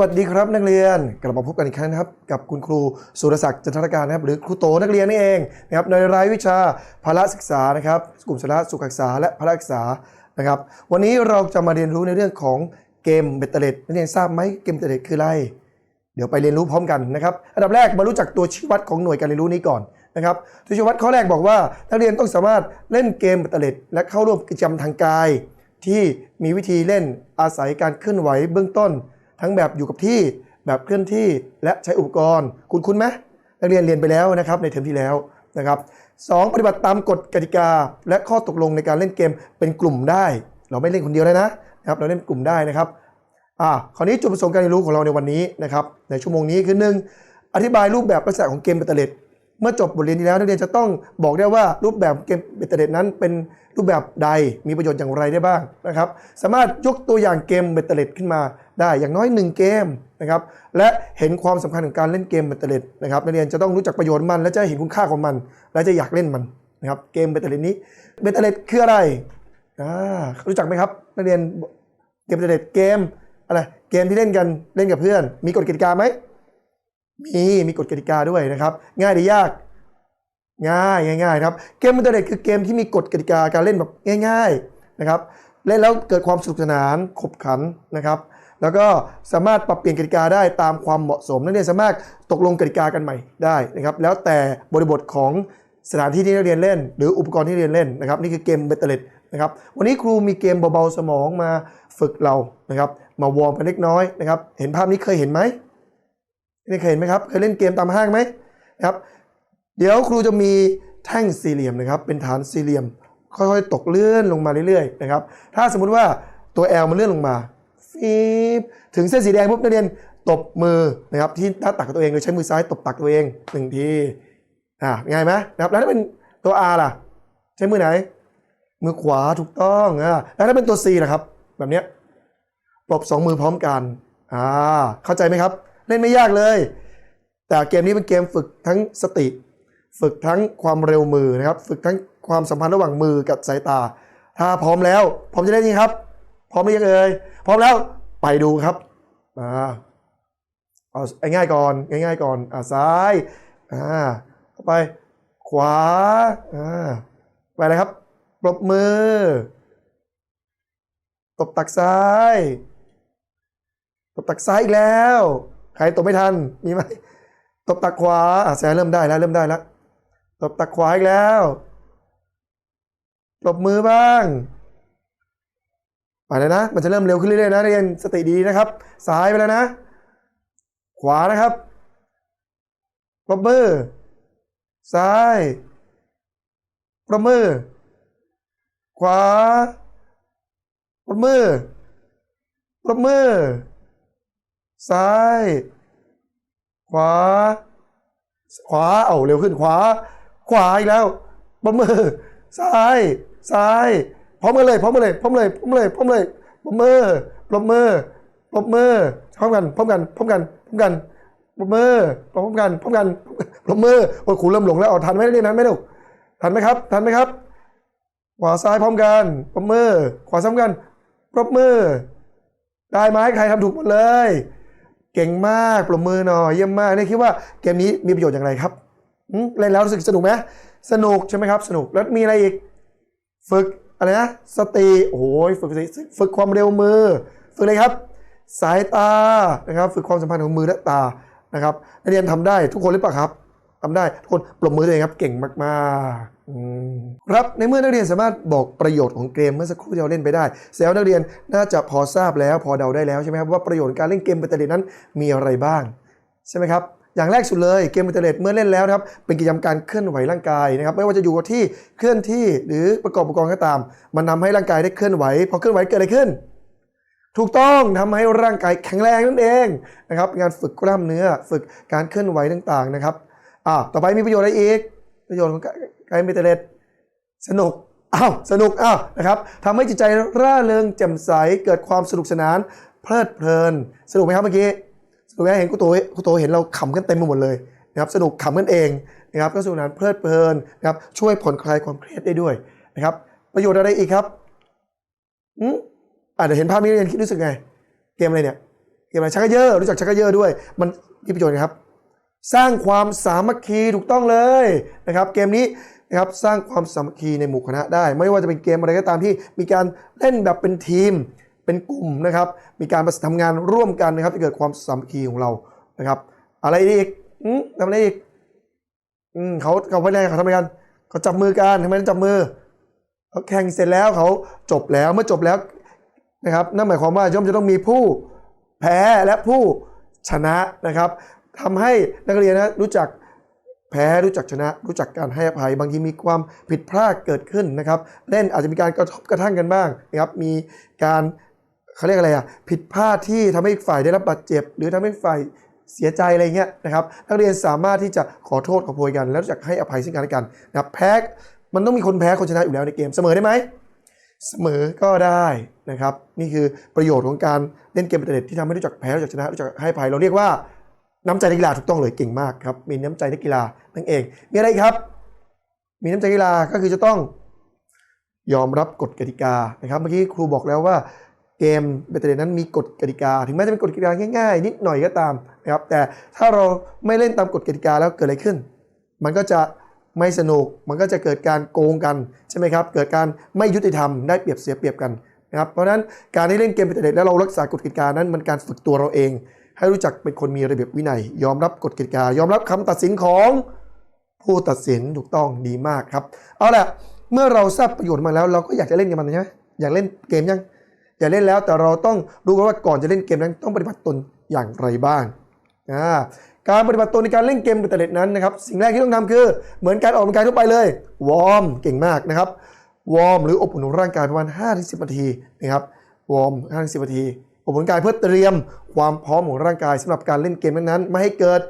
วัสดีครับนักเรียนกลับมาพบกันอีกครั้งนะครับ กับคุณครูสุรศักดิ์จันทรการนะครับ หรือครูโตนักเรียนนี่เองนะครับในรายวิชาพละศึกษานะครับ กลุ่มสาระสุขศึกษาและพละศึกษานะครับ วันนี้เราจะมาเรียนรู้ในเรื่องของเกมเบตเตอร์เลดนักเรียนทราบไหมเกมเบตเตอร์เลดคืออะไร เดี๋ยวไปเรียนรู้พร้อมกันนะครับอันดับแรกมารู้จักตัวชี้วัดของหน่วยการเรียนรู้นี้ก่อนนะครับตัวชี้วัดข้อแรกบอกว่านักเรียนต้องสามารถเล่นเกมเบตเตอร์เลดและเข้าร่วมกิจกรรมทางกาย ที่มีวิธีเล่นอาศัยการเคลื่อนไหวเบื้องต้น ทั้งแบบอยู่กับที่แบบเคลื่อนที่และใช้อุปกรณ์ คุณคุ้นไหมนักเรียนเรียนไปแล้วนะครับในเทอมที่แล้วนะครับสองปฏิบัติตามกฎกติกา และข้อตกลงในการเล่นเกมเป็นกลุ่มได้ เราไม่เล่นคนเดียวเลยนะนะครับเราเล่นกลุ่มได้นะครับอ่าคราวนี้จุดประสงค์การเรียนรู้ของเราในวันนี้นะครับในชั่วโมงนี้คือหนึ่งอธิบายรูปแบบลักษณะของเกมเบตเตอร์เลต เมื่อจบบทเรียนนี้แล้วนักเรียนจะต้องบอกได้ว่ารูปแบบเกมเบตเตอร์เลดนั้นเป็นรูปแบบใดมีประโยชน์อย่างไรได้บ้างนะครับสามารถยกตัวอย่างเกมเบตเตอร์เลดขึ้นมาได้อย่างน้อยหนึ่งเกมนะครับและเห็นความสำคัญของการเล่นเกมเบตเตอร์เลดนะครับนักเรียนจะต้องรู้จักประโยชน์มัน และจะเห็นคุณค่าของมัน และจะอยากเล่นมันนะครับเกมเบตเตอร์เลดนี้เบตเตอร์เลดคืออะไรอ่ารู้จักไหมครับนักเรียนเกมเบตเตอร์เลดเกมอะไรเกมที่เล่นกันเล่นกับเพื่อน มีกฎกติกาไหม มีมีกฎกติกาด้วยนะครับ ง่ายหรือยาก ง่ายง่ายๆครับเกมอินเทอร์เน็ตคือเกมที่มีกฎกติกาการเล่นแบบง่าย ๆนะครับเล่นแล้วเกิดความสนุกสนานขบขันนะครับแล้วก็สามารถปรับเปลี่ยนกติกาได้ตามความเหมาะสมนักเรียนสามารถตกลงกติกากันใหม่ได้นะครับแล้วแต่บริบทของสถานที่ที่นักเรียนเล่น หรืออุปกรณ์ที่เรียนเล่นนะครับนี่คือเกมเบตเตอร์เลตนะครับวันนี้ครูมีเกมเบาๆสมองมาฝึกเรานะครับมาวอร์มกันเล็กน้อยนะครับเห็นภาพนี้เคยเห็นไหม นี่เคยเห็นไหมครับ เคยเล่นเกมตามห้างไหมนะครับเดี๋ยวครูจะมีแท่งสี่เหลี่ยมนะครับ เป็นฐานสี่เหลี่ยม ค่อยๆ ตกเลื่อนลงมาเรื่อยๆนะครับถ้าสมมุติว่าตัว L มันเลื่อนลงมาฟีบถึงเส้นสีแดงปุ๊บนักเรียนตบมือนะครับที่หน้าตักของตัวเองโดยใช้มือซ้ายตบตักตัวเองหนึ่งทีอ่าง่ายไหมนะครับแล้วถ้าเป็นตัว R ล่ะ ใช้มือไหน มือขวาถูกต้องอ่าแล้วถ้าเป็นตัว C ล่ะครับ แบบเนี้ยปรบสองมือพร้อมกันอ่าเข้าใจไหมครับ เล่นไม่ยากเลย แต่เกมนี้เป็นเกมฝึกทั้งสติ ฝึกทั้งความเร็วมือนะครับ ฝึกทั้งความสัมพันธ์ระหว่างมือกับสายตา ถ้าพร้อมแล้ว พร้อมจะเล่นยังครับ พร้อมหรือยังเอ่ยพร้อมแล้วไปดูครับอ่าเอาง่ายก่อนง่ายๆก่อนอ่าซ้ายอ่าเข้าไปขวาอ่าไปเลยครับปรบมือ ตบตักซ้าย ตบตักซ้ายอีกแล้ว ใครตบไม่ทันมีไหมตบตักขวาอะแซเริ่มได้แล้วเริ่มได้แล้วตบตักขวาอีกแล้วตบมือบ้างไปเลยนะ มันจะเริ่มเร็วขึ้นเรื่อยๆนะเรียนสติดีนะครับซ้ายไปแล้วนะ ขวานะครับปรบมือซ้ายปรบมือขวาปรบมือปรบมือ ซ้าย ขวา ขวาเอาเร็วขึ้นขวา ขวาอีกแล้วปรบมือ ซ้าย ซ้ายพร้อมกันเลยพร้อมกันเลยพร้อมเลยพร้อมเลยพร้อมเลยปรบมือปรบมือปรบมือพร้อมกันพร้อมกันพร้อมกันพร้อมกันปรบมือพร้อมกันพร้อมกันปรบมือโอ้ยครูเริ่มหลงแล้วเอาทันไหมเนี่ยทันไหมลูกทันไหมครับทันไหมครับ ขวาซ้ายพร้อมกันปรบมือขวาซ้ำกันปรบมือได้ไหมใครทำถูกหมดเลย เก่งมากปรบมือหน่อยเยี่ยมมากนี่คิดว่าเกมนี้มีประโยชน์อย่างไรครับเล่นแล้วรู้สึกสนุกไหมสนุกใช่ไหมครับ สนุกแล้วมีอะไรอีก ฝึกอะไรนะสติโอ้ยฝึกสติฝึกความเร็วมือ ฝึกอะไรครับ สายตานะครับ ฝึกความสัมพันธ์ของมือและตานะครับนักเรียนทำได้ทุกคนหรือเปล่าครับ ทำได้ ทุกคนปรบมือเองครับเก่งมากๆครับในเมื่อนักเรียนสามารถบอกประโยชน์ของเกมเมื่อสักครู่ที่เราเล่นไปได้แสดงว่านักเรียนน่าจะพอทราบแล้ว พอเดาได้แล้วใช่ไหมครับว่าประโยชน์การเล่นเกมเบตเตอร์เลดนั้นมีอะไรบ้างใช่ไหมครับอย่างแรกสุดเลยเกมอินเทอร์เน็ตเมื่อเล่นแล้วนะครับเป็นกิจกรรมการเคลื่อนไหวร่างกายนะครับไม่ว่าจะอยู่กับที่เคลื่อนที่หรือประกอบอุปกรณ์ก็ตาม มันทำให้ร่างกายได้เคลื่อนไหวพอเคลื่อนไหวเกิดอะไรขึ้น ถูกต้องทำให้ร่างกายแข็งแรงนั่นเองนะครับงานฝึกกล้ามเนื้อฝึกการเคลื่อนไหวต่างๆนะครับ อ่าต่อไปมีประโยชน์อะไรอีก ประโยชน์ของการอินเทอร์เน็ตสนุกอ้าวสนุกอ้าวนะครับทำให้จิตใจร่าเริงแจ่มใสเกิดความสนุกสนาน เพลิดเพลิน สนุกไหมครับเมื่อกี้สนุกไหมเห็นกุโตกุโตเห็นเราขำกันเต็มไปหมดเลยนะครับสนุกขำกันเองนะครับก็สนุกสนานเพลิดเพลินนะครับช่วยผ่อนคลายความเครียดได้ด้วยนะครับ ประโยชน์อะไรอีกครับอืมอ่าเดี๋ยวเห็นภาพนี้เรียนคิดรู้สึกไง เกมอะไรเนี่ยเกมอะไรชักกเยอะรู้จักชักกเยอะด้วย มันมีประโยชน์ครับ สร้างความสามัคคีถูกต้องเลยนะครับเกมนี้นะครับสร้างความสามัคคีในหมู่คณะได้ ไม่ว่าจะเป็นเกมอะไรก็ตามที่มีการเล่นแบบเป็นทีม เป็นกลุ่มนะครับ มีการทำงานร่วมกันนะครับจะเกิดความสามัคคีของเรานะครับ อะไรอีกอืมทำอะไรอีกอืมเขาเขาไม่ได้เขาทำอะไรกันเขาจับมือกันทำไมต้องจับมือเขาแข่งเสร็จแล้วเขาจบแล้วเมื่อจบแล้วนะครับนั่นหมายความว่าย่อมจะต้องมีผู้แพ้และผู้ชนะนะครับ ทำให้นักเรียนนะรู้จักแพ้รู้จักชนะ รู้จักการให้อภัย บางทีมีความผิดพลาดเกิดขึ้นนะครับ เล่นอาจจะมีการกระทบกระทั่งกันบ้างนะครับ มีการเขาเรียกอะไรอะผิดพลาดที่ทำให้ฝ่ายได้รับบาดเจ็บ หรือทำให้ฝ่ายเสียใจอะไรเงี้ยนะครับ นักเรียนสามารถที่จะขอโทษขอโพยกัน แล้วจักให้อภัยซึ่งกันและกันนะครับแพ้มันต้องมีคนแพ้คนชนะอยู่แล้วในเกมเสมอได้ไหมเสมอก็ได้นะครับ นี่คือประโยชน์ของการเล่นเกมอินเทอร์เน็ตที่ทำให้รู้จักแพ้รู้จักชนะรู้จักให้อภัยเราเรียกว่า น้ำใจนักกีฬาถูกต้องเลยเก่งมากครับมีน้ำใจนักกีฬานั่นเอง มีอะไรครับ มีน้ำใจนักกีฬาก็คือจะต้องยอมรับกฎกติกานะครับ เมื่อกี้ครูบอกแล้วว่าเกมเบตเตอร์นั้นมีกฎกติกา ถึงแม้จะเป็นกฎกติกาง่ายๆ นิดหน่อยก็ตามนะครับแต่ถ้าเราไม่เล่นตามกฎกติกาแล้วเกิดอะไรขึ้น มันก็จะไม่สนุกมันก็จะเกิดการโกงกันใช่ไหมครับเกิดการไม่ยุติธรรมได้เปรียบเสียเปรียบกันนะครับเพราะฉะนั้นการที่เล่นเกมอินเทอร์แล้วเรารักษากฎกติกานั้นมันการฝึกตัวเราเอง ให้รู้จักเป็นคนมีระเบียบวินัย ยอมรับกฎกติกา ยอมรับคำตัดสินของผู้ตัดสินถูกต้องดีมากครับ เอาละเมื่อเราทราบประโยชน์มาแล้ว เราก็อยากจะเล่นกับมันใช่ไหมอยากเล่นเกมยัง อยากเล่นแล้วแต่เราต้องรู้กันว่าก่อนจะเล่นเกมนั้นต้องปฏิบัติตนอย่างไรบ้างการปฏิบัติตนในการเล่นเกมอินเทอร์เน็ตนั้นนะครับสิ่งแรกที่ต้องทำคือ เหมือนการออกกำลังกายทั่วไปเลยวอร์มเก่งมากนะครับวอร์มหรืออบอุ่นร่างกายประมาณ5-10นาทีนะครับวอร์ม5-10นาที อบร่างกายเพื่อเตรียมความพร้อมของร่างกายสำหรับการเล่นเกมนั้นๆไม่ให้เกิด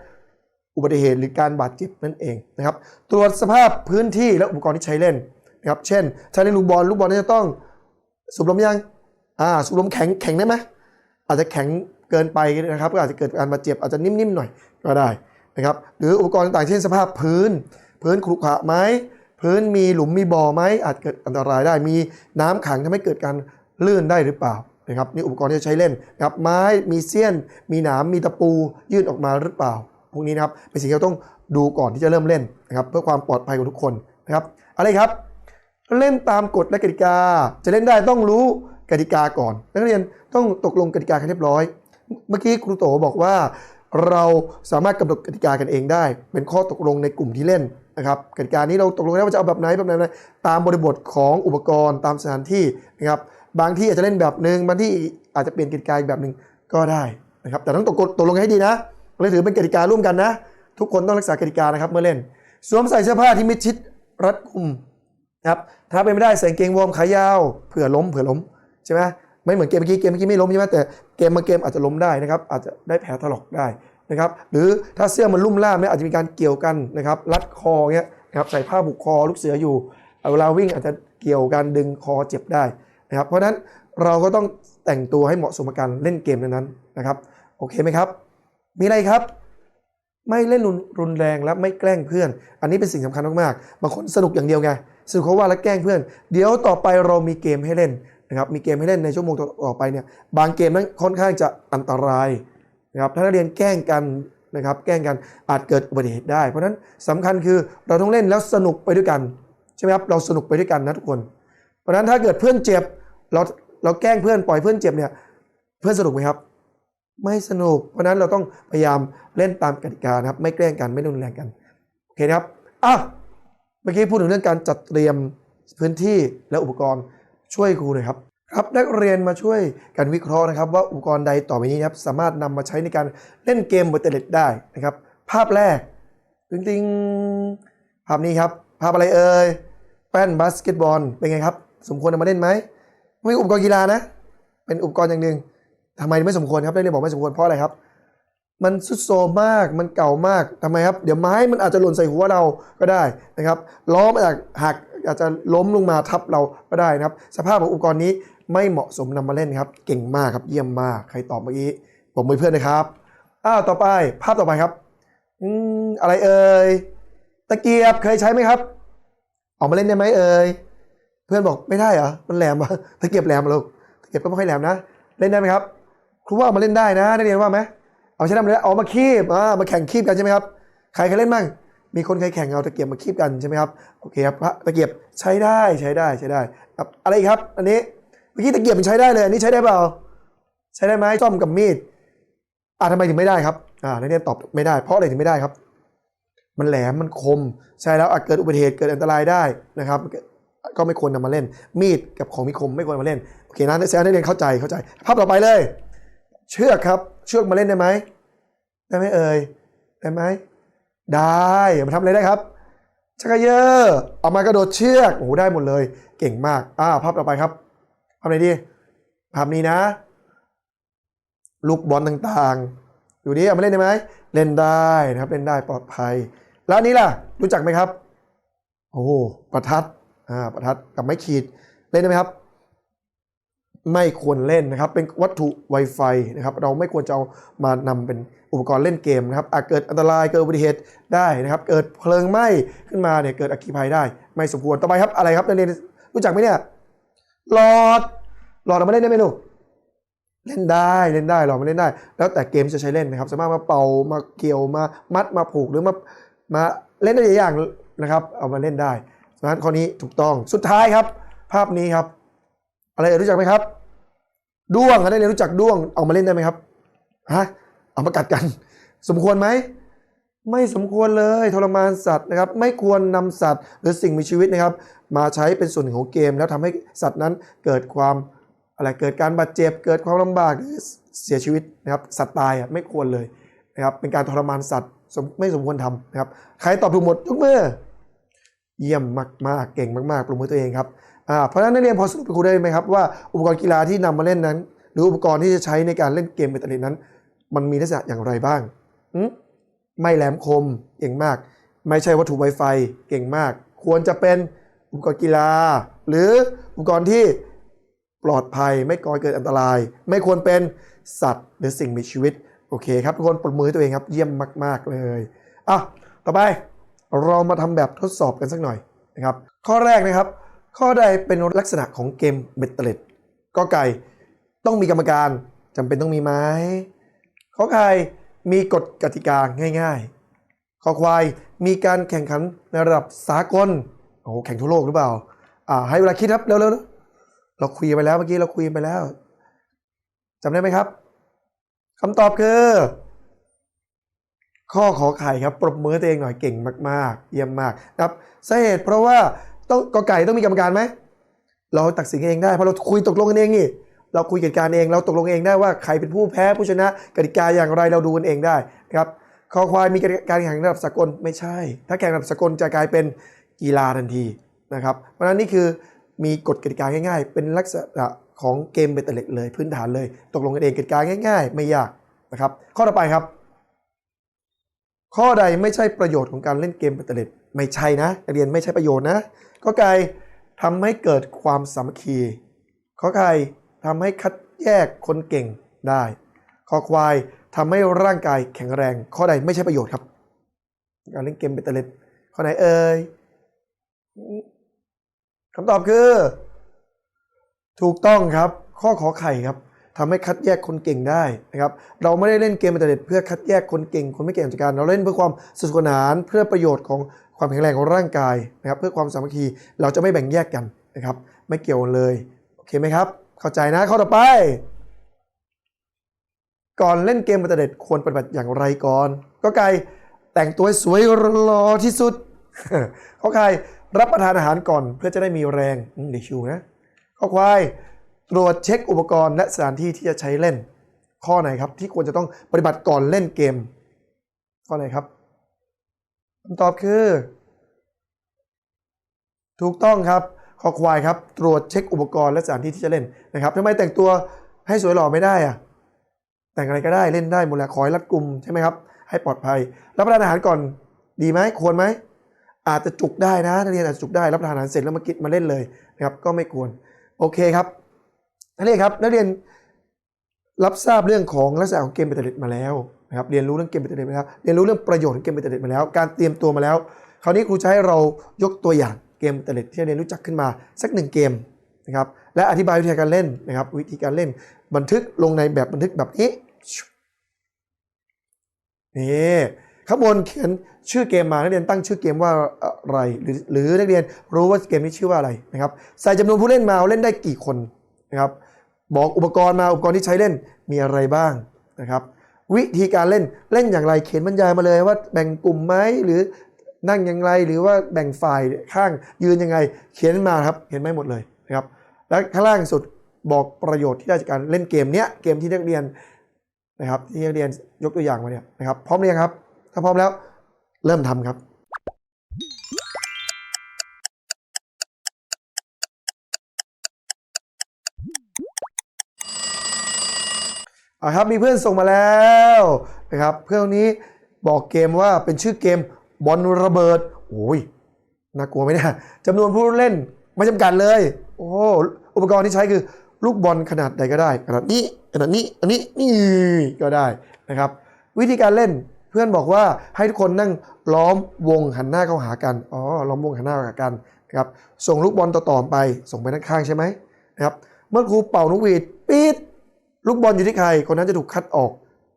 อุบัติเหตุหรือการบาดเจ็บนั่นเองนะครับ ตรวจสภาพพื้นที่และอุปกรณ์ที่ใช้เล่นนะครับ เช่นถ้เล่นลูกบอลลูกบอลนี่จะต้องสูบลมยังอ่าสูบลมแข็งแข็งได้ไหมอาจจะแข็งเกินไปนะครับก็อาจจะเกิดการบาดเจ็บอาจจะนิ่มๆหน่อยก็ได้นะครับหรืออุปกรณ์ต่างๆเช่นสภาพพื้น พื้นขรุขระไหมพื้นมีหลุมมีบ่อไหมอาจเกิดอันตรายได้มีน้ำขังทำให้เกิดการลื่นได้หรือเปล่า นะครับนี่อุปกรณ์ที่จะใช้เล่นนะครับไม้มีเสี้ยน มีหนามมีตะปูยื่นออกมาหรือเปล่า พวกนี้นะครับเป็นสิ่งที่เราต้องดูก่อนที่จะเริ่มเล่นนะครับเพื่อความปลอดภัยของทุกคนนะครับอะไรครับ เล่นตามกฎและกติกา จะเล่นได้ต้องรู้กติกาก่อนนักเรียนต้องตกลงกติกากันเรียบร้อย เมื่อกี้ครูโตบอกว่า เราสามารถกำหนดกติกากันเองได้ เป็นข้อตกลงในกลุ่มที่เล่นนะครับกติกานี้เราตกลงได้ว่าจะเอาแบบไหนแบบไหนแบบไหนตามบริบทของอุปกรณ์ตามสถานที่นะครับ บางที่อาจจะเล่นแบบหนึ่งบางที่อาจจะเปลี่ยนกติกาอีกแบบหนึ่งก็ได้นะครับแต่ต้องตกลงตกลงให้ดีนะเราถือเป็นกติการ่วมกันนะ ทุกคนต้องรักษากติกานะครับเมื่อเล่น สวมใส่เสื้อผ้าที่มิดชิดรัดกุมนะครับถ้าเป็นไม่ได้ใส่กางเกงวอร์มขายาวเผื่อล้มเผื่อล้มใช่ไหมไม่เหมือนเกมเมื่อกี้เกมเมื่อกี้ไม่ล้มใช่ไหมแต่เกมบางเกมอาจจะล้มได้นะครับอาจจะได้แผลถลอกได้นะครับหรือถ้าเสื้อมันลุ่มล่ามเนี่ยอาจจะมีการเกี่ยวกันนะครับรัดคอเงี้ยนะครับใส่ผ้าผูกคอลูกเสืออยู่เอาเวลาวิ่งอาจจะเกี่ยวกันดึงคอเจ็บได้ นะครับเพราะฉะนั้นเราก็ต้องแต่งตัวให้เหมาะสมกับการเล่นเกมนั้นๆนะครับโอเคไหมครับ มีอะไรครับ ไม่เล่นรุนรุนแรงและไม่แกล้งเพื่อน อันนี้เป็นสิ่งสำคัญมากๆบางคนสนุกอย่างเดียวไงสนุกเขาว่าแล้วแกล้งเพื่อน เดี๋ยวต่อไปเรามีเกมให้เล่นนะครับมีเกมให้เล่นในชั่วโมงต่อไปเนี่ยบางเกมนั้นค่อนข้างจะอันตรายนะครับถ้านักเรียนแกล้งกันนะครับแกล้งกันอาจเกิดอุบัติเหตุได้ เพราะฉะนั้นสำคัญคือเราต้องเล่นแล้วสนุกไปด้วยกันใช่ไหมครับเราสนุกไปด้วยกันนะทุกคน เพราะนั้นถ้าเกิดเพื่อนเจ็บเราเราแกล้งเพื่อนปล่อยเพื่อนเจ็บเนี่ยเพื่อนสนุกไหมครับ ไม่สนุก เพราะนั้นเราต้องพยายามเล่นตามกติกานะครับ ไม่แกล้งกันไม่รุนแรงกันโอเคครับอะเมื่อกี้พูดถึงเรื่องการจัดเตรียมพื้นที่และอุปกรณ์ช่วยครูหน่อยครับครับนักเรียนมาช่วยกันวิเคราะห์นะครับ ว่าอุปกรณ์ใดต่อไปนี้นะครับสามารถนำมาใช้ในการเล่นเกมบนเทอร์เน็ตได้นะครับ ภาพแรกติงติงภาพนี้ครับ ภาพอะไรเอ่ยแป้นบาสเกตบอลเป็นไงครับ สมควรนำมาเล่นไหมไม่อุปกรณ์กีฬานะ เป็นอุปกรณ์อย่างหนึ่งทำไมไม่สมควรครับได้เรียนบอกไม่สมควรเพราะอะไรครับ มันสุดโซมากมันเก่ามากทำไมครับ เดี๋ยวไม้มันอาจจะหล่นใส่หัวเราก็ได้นะครับล้อมันอาจหักอาจจะล้มลงมาทับเราก็ได้นะครับ สภาพของอุปกรณ์นี้ไม่เหมาะสมนำมาเล่นครับ เก่งมากครับเยี่ยมมากใครตอบเมื่อกี้ผมมือเพื่อนนะครับอ้าวต่อไปภาพต่อไปครับอืมอะไรเอ่ยตะเกียบเคยใช้ไหมครับ ออกมาเล่นได้ไหมเอ่ย เพื่อนบอกไม่ได้เหรอ มันแหลมวะตะเกียบแหลมลูกตะเกียบก็ไม่ค่อยแหลมนะ เล่นได้ไหมครับ ครูว่ามาเล่นได้นะนักเรียนว่าไหมเอาใช้ทำอะไรเอามาคีบอ่ามาแข่งคีบกันใช่ไหมครับ ใครเคยเล่นบ้าง มีคนเคยแข่งเอาตะเกียบมาคีบกันใช่ไหมครับ โอเคครับ ตะเกียบใช้ได้ใช้ได้ใช้ได้ อะไรครับ อันนี้ เมื่อกี้ตะเกียบมันใช้ได้เลย อันนี้ใช้ได้เปล่า ใช้ได้ไหมซ่อมกับมีด อ่าทำไมถึงไม่ได้ครับ อ่านักเรียนตอบไม่ได้ เพราะอะไรถึงไม่ได้ครับ มันแหลม มันคม ใช่แล้วอาจเกิดอุบัติเหตุ เกิดอันตรายได้นะครับ ก็ไม่ควรนำมาเล่น มีดกับของมีคมไม่ควรมาเล่นโอเคนะนักเรียนเรียนเข้าใจเข้าใจ ภาพต่อไปเลย เชือกครับ เชือกมาเล่นได้ไหมได้ไหมเอ่ยได้ไหมได้มาทำอะไรได้ครับชักเยอร์เอามากระโดดเชือกโอ้โหได้หมดเลย เก่งมากอ่าภาพต่อไปครับภาพไหนดีภาพนี้นะ ลูกบอลต่างๆ อยู่นี่เอามาเล่นได้ไหมเล่นได้นะครับเล่นได้ปลอดภัย แล้วนี้ล่ะ รู้จักไหมครับ โอ้โหประทัด อ่าประทัดกับไม้ขีดเล่นได้ไหมครับ ไม่ควรเล่นนะครับ เป็นวัตถุ Wi-Fi นะครับ เราไม่ควรจะเอามานำเป็นอุปกรณ์เล่นเกมนะครับอาจเกิดอันตรายเกิดอุบัติเหตุได้นะครับ เกิดเพลิงไหม้ขึ้นมาเนี่ยเกิดอัคคีภัยได้ ไม่สมควรต่อไปครับอะไรครับนักเรียนรู้จักไหมเนี่ยหลอดหลอดเอามาเล่นได้ไหมลูกเล่นได้เล่นได้เราไม่เล่นได้ แล้วแต่เกมจะใช้เล่นนะครับ สามารถมาเป่ามาเกี่ยวมามัดมาผูกหรือมามาเล่นได้หลายอย่างนะครับ เอามาเล่นได้ ฉะนั้นข้อนี้ถูกต้องสุดท้ายครับ ภาพนี้ครับ อะไรรู้จักไหมครับด้วงได้เรียนรู้จักด้วงเอามาเล่นได้ไหมครับฮะเอามากัดกัน สมควรไหมไม่สมควรเลยทรมานสัตว์นะครับ ไม่ควรนำสัตว์ หรือสิ่งมีชีวิตนะครับ มาใช้เป็นส่วนหนึ่งของเกม แล้วทำให้สัตว์นั้นเกิดความอะไรเกิดการบาดเจ็บ เกิดความลำบากหรือเสียชีวิตนะครับ สัตว์ตายอะไม่ควรเลยนะครับเป็นการทรมานสัตว์ไม่สมควรทำนะครับใครตอบถูกหมดยกมือ เยี่ยมมาก ๆ เก่งมากๆปรบมือตัวเองครับอ่าเพราะฉะนั้นนักเรียนพอสรุปครูได้ไหมครับว่าอุปกรณ์กีฬาที่นำมาเล่นนั้น หรืออุปกรณ์ที่จะใช้ในการเล่นเกมอินเทอร์เน็ตนั้น มันมีลักษณะอย่างไรบ้างไม่แหลมคมเก่งมาก ไม่ใช่วัตถุ Wi-Fi เก่งมาก ควรจะเป็นอุปกรณ์กีฬา หรืออุปกรณ์ที่ปลอดภัยไม่ก่อเกิดอันตราย ไม่ควรเป็นสัตว์หรือสิ่งมีชีวิตโอเคครับทุกคนปรบมือตัวเองครับเยี่ยมมาก ๆเลยอะต่อไป เรามาทำแบบทดสอบกันสักหน่อยนะครับ ข้อแรกนะครับ ข้อใดเป็นลักษณะของเกมเบตเตอร์เลดก็ไก่ต้องมีกรรมการจำเป็นต้องมีไหมข้อไข่มีกฎกติกาง่ายๆข้อควายมีการแข่งขันในระดับสากลโอ้แข่งทั่วโลกหรือเปล่าอ่าให้เวลาคิดครับเร็วๆเราคุยไปแล้วเมื่อกี้เราคุยไปแล้วจำได้ไหมครับคำตอบคือ ข้อขอไข่ครับปรบมือตัวเองหน่อยเก่งมาก ๆ เยี่ยมมากนะครับสาเหตุเพราะว่าต้องกอไก่ต้องมีกรรมการไหมเราตัดสินเองได้เพราะเราคุยตกลงกันเองนี่เราคุยกันการเองเราตกลงเองได้ว่าใครเป็นผู้แพ้ผู้ชนะกติกาอย่างไรเราดูกันเองได้นะครับคอควายมีการแข่งระดับสากลไม่ใช่ ถ้าแข่งระดับสากลจะกลายเป็นกีฬาทันทีนะครับ เพราะฉะนั้นนี่คือมีกฎกติกาง่าย ๆ เป็นลักษณะของเกมเบตเตอร์เล็กเลยพื้นฐานเลย ตกลงกันเองกติกาง่าย ๆ ไม่ยากนะครับ ข้อต่อไปครับ ข้อใดไม่ใช่ประโยชน์ของการเล่นเกมเบตเตอร์เล็ตไม่ใช่นะเรียนไม่ใช่ประโยชน์นะข้อไก่ทำให้เกิดความสามัคคีข้อไก่ทำให้คัดแยกคนเก่งได้ข้อควายทำให้ร่างกายแข็งแรง ข้อใดไม่ใช่ประโยชน์ครับ การเล่นเกมเบตเตอร์เล็ตข้อไหนเอ่ยคำตอบคือ ถูกต้องครับ ข้อขอไข่ครับ ทำให้คัดแยกคนเก่งได้นะครับ เราไม่ได้เล่นเกมอินเทอร์เน็ตเพื่อคัดแยกคนเก่ง คนไม่เก่งจากกันเราเล่นเพื่อความสนุกสนานเพื่อประโยชน์ของความแข็งแรงของร่างกายนะครับ เพื่อความสามัคคีเราจะไม่แบ่งแยกกันนะครับ ไม่เกี่ยวเลยโอเคไหมครับ เข้าใจนะข้อต่อไป ก่อนเล่นเกมอินเทอร์เน็ตควรปฏิบัติอย่างไรก่อน ก็ไก่แต่งตัวให้สวยรอที่สุดข้อไข่รับประทานอาหารก่อนเพื่อจะได้มีแรงเดี๋ยวชิวนะข้อควาย ตรวจเช็คอุปกรณ์และสถานที่ที่จะใช้เล่น ข้อไหนครับ ที่ควรจะต้องปฏิบัติก่อนเล่นเกม ข้อไหนครับคำตอบคือ ถูกต้องครับขอควายครับ ตรวจเช็คอุปกรณ์และสถานที่ที่จะเล่นนะครับทำไมแต่งตัวให้สวยหล่อไม่ได้อะแต่งอะไรก็ได้เล่นได้หมดแหละขอให้รัดกลุ่มใช่ไหมครับ ให้ปลอดภัย รับประทานอาหารก่อนดีไหมควรไหมอาจจะจุกได้นะนักเรียนอาจจะจุกได้รับประทานอาหารเสร็จแล้วมากินมาเล่นเลยนะครับก็ไม่ควร โอเคครับ นักเรียนครับนักเรียนรับทราบเรื่องของลักษณะของเกมเบตเตอร์เน็ตมาแล้วนะครับเรียนรู้เรื่องเกมเบตเตอร์เน็ตมาแล้วเรียนรู้เรื่องประโยชน์ของเกมเบตเตอร์เน็ตมาแล้ว การเตรียมตัวมาแล้ว คราวนี้ครูจะให้เรายกตัวอย่างเกมเบตเตอร์เน็ตที่นักเรียนรู้จักขึ้นมาสักหนึ่งเกมนะครับและอธิบายวิธีการเล่นนะครับ วิธีการเล่นบันทึกลงในแบบบันทึกแบบนี้นี่ข้างบนเขียนชื่อเกมมานักเรียนตั้งชื่อเกมว่าอะไร หรือหรือนักเรียนรู้ว่าเกมนี้ชื่อว่าอะไรนะครับใส่จำนวนผู้เล่นมาว่าเล่นได้กี่คนนะครับ บอกอุปกรณ์มาอุปกรณ์ที่ใช้เล่นมีอะไรบ้างนะครับ วิธีการเล่นเล่นอย่างไรเขียนบรรยายมาเลยว่าแบ่งกลุ่มไหมหรือนั่งอย่างไรหรือว่าแบ่งฝ่ายข้างยืนยังไง เขียนมาครับเขียนไม่หมดเลยนะครับ และข้างล่างสุดบอกประโยชน์ที่ได้จากการเล่นเกมเนี้ยเกมที่นักเรียนนะครับที่นักเรียนยกตัวอย่างมาเนี่ยนะครับพร้อมหรือยังครับ ถ้าพร้อมแล้วเริ่มทำครับ อ่าครับมีเพื่อนส่งมาแล้วนะครับเพื่อนนนี้บอกเกมว่าเป็นชื่อเกมบอลระเบิดโอ้ยน่ากลัวไหมเนี่ยจำนวนผู้เล่นไม่จำกัดเลย โอ้อุปกรณ์ที่ใช้คือลูกบอลขนาดใดก็ได้ ขนาดนี้ขนาดนี้อันนี้นี่ก็ได้นะครับ วิธีการเล่นเพื่อนบอกว่าให้ทุกคนนั่งล้อมวงหันหน้าเข้าหากันอ๋อล้อมวงหันหน้าเข้าหากันนะครับส่งลูกบอลต่อๆไป ส่งไปด้านข้างใช่ไหมนะครับเมื่อครูเป่านกหวีดปี๊ด ลูกบอลอยู่ที่ใคร คนนั้นจะถูกคัดออก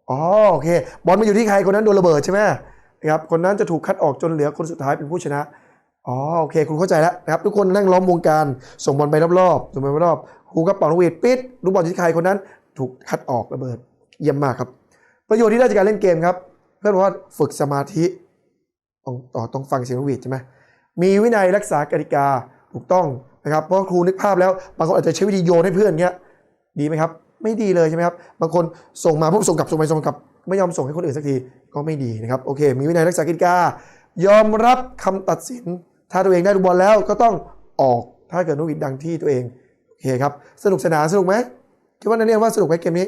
อ๋อโอเค บอลมาอยู่ที่ใครคนนั้นโดนระเบิดใช่ไหมนะครับคนนั้นจะถูกคัดออกจนเหลือคนสุดท้ายเป็นผู้ชนะอ๋อโอเค คุณเข้าใจแล้วนะครับ ทุกคนนั่งล้อมวงการส่งบอลไปรอบๆส่งบอลไปรอบๆครูก็เป่านกหวีดปิดลูกบอลอยู่ที่ใครคนนั้น ถูกคัดออกระเบิดเยี่ยมมากครับ ประโยชน์ที่ได้จากการเล่นเกมครับเพื่อนบอกว่าฝึกสมาธิต้องต่อต้องฟังเสียงนกหวีดใช่ไหมมีวินัยรักษากติกาถูกต้องนะครับเพราะครูนึกภาพแล้วบางคนอาจจะใช้วิธีโยนให้เพื่อนเงี้ยดีไหมครับ ไม่ดีเลยใช่ไหมครับ บางคนส่งมาปุ๊บส่งกลับส่งไปส่งกลับ ไม่ยอมส่งให้คนอื่นสักทีก็ไม่ดีนะครับโอเค มีวินัยรักษากติกายอมรับคำตัดสิน ถ้าตัวเองได้ลูกบอลแล้วก็ต้องออกถ้าเกิดนกหวีดดังที่ตัวเองโอเคครับสนุกสนานสนุกไหมคิดว่านักเรียว่าสนุกไหมเกมนี้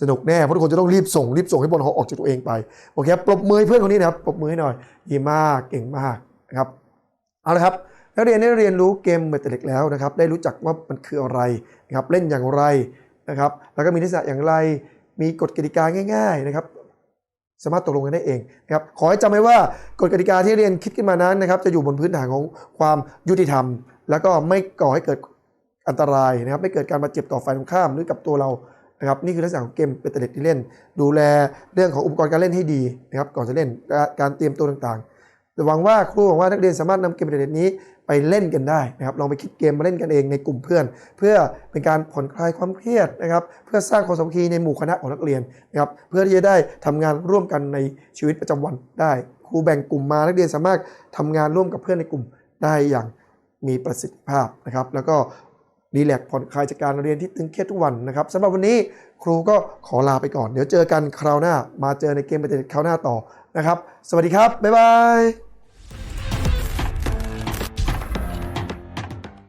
สนุกแน่เพราะทุกคนจะต้องรีบส่งรีบส่งให้บอลเขาออกจากตัวเองไปโอเคครับปรบมือเพื่อนคนนี้นะครับปรบมือให้หน่อยดีมากเก่งมากนะครับเอาละครับนักเรียนได้เรียนรู้เกมเมตาเล็กแล้วนะครับ ได้รู้จักว่ามันคืออะไรนะครับ เล่นอย่างไร นะครับ แล้วก็มีนิสัยอย่างไร มีกฎกติกาง่าย ๆนะครับ สามารถตกลงกันได้เองนะครับ ขอให้จำไว้ว่ากฎกติกาที่เรียนคิดขึ้นมานั้นนะครับ จะอยู่บนพื้นฐานของความยุติธรรม แล้วก็ไม่ก่อให้เกิดอันตรายนะครับ ไม่เกิดการบาดเจ็บต่อฝ่ายตรงข้ามหรือกับตัวเรานะครับนี่คือลักษณะของเกมเป็นตเล็ดที่เล่น ดูแลเรื่องของอุปกรณ์การเล่นให้ดีนะครับก่อนจะเล่นการเตรียมตัวต่างๆ หวังว่าครูหวังว่านักเรียนสามารถนำเกมเป็นตเล็ดนี้ไปเล่นกันได้นะครับลองไปคิดเกมมาเล่นกันเองในกลุ่มเพื่อน เพื่อเป็นการผ่อนคลายความเครียดนะครับ เพื่อสร้างความสามัคคีในหมู่คณะของนักเรียนนะครับเพื่อที่จะได้ทำงานร่วมกันในชีวิตประจำวันได้ ครูแบ่งกลุ่มมานักเรียนสามารถทำงานร่วมกับเพื่อนในกลุ่มได้อย่างมีประสิทธิภาพนะครับแล้วก็รีแลกผ่อนคลายจากการเรียนที่ตึงเครียดทุกวันนะครับสำหรับวันนี้ครูก็ขอลาไปก่อน เดี๋ยวเจอกันคราวหน้า มาเจอในเกมไปเตะคราวหน้าต่อนะครับ สวัสดีครับ บ๊ายบาย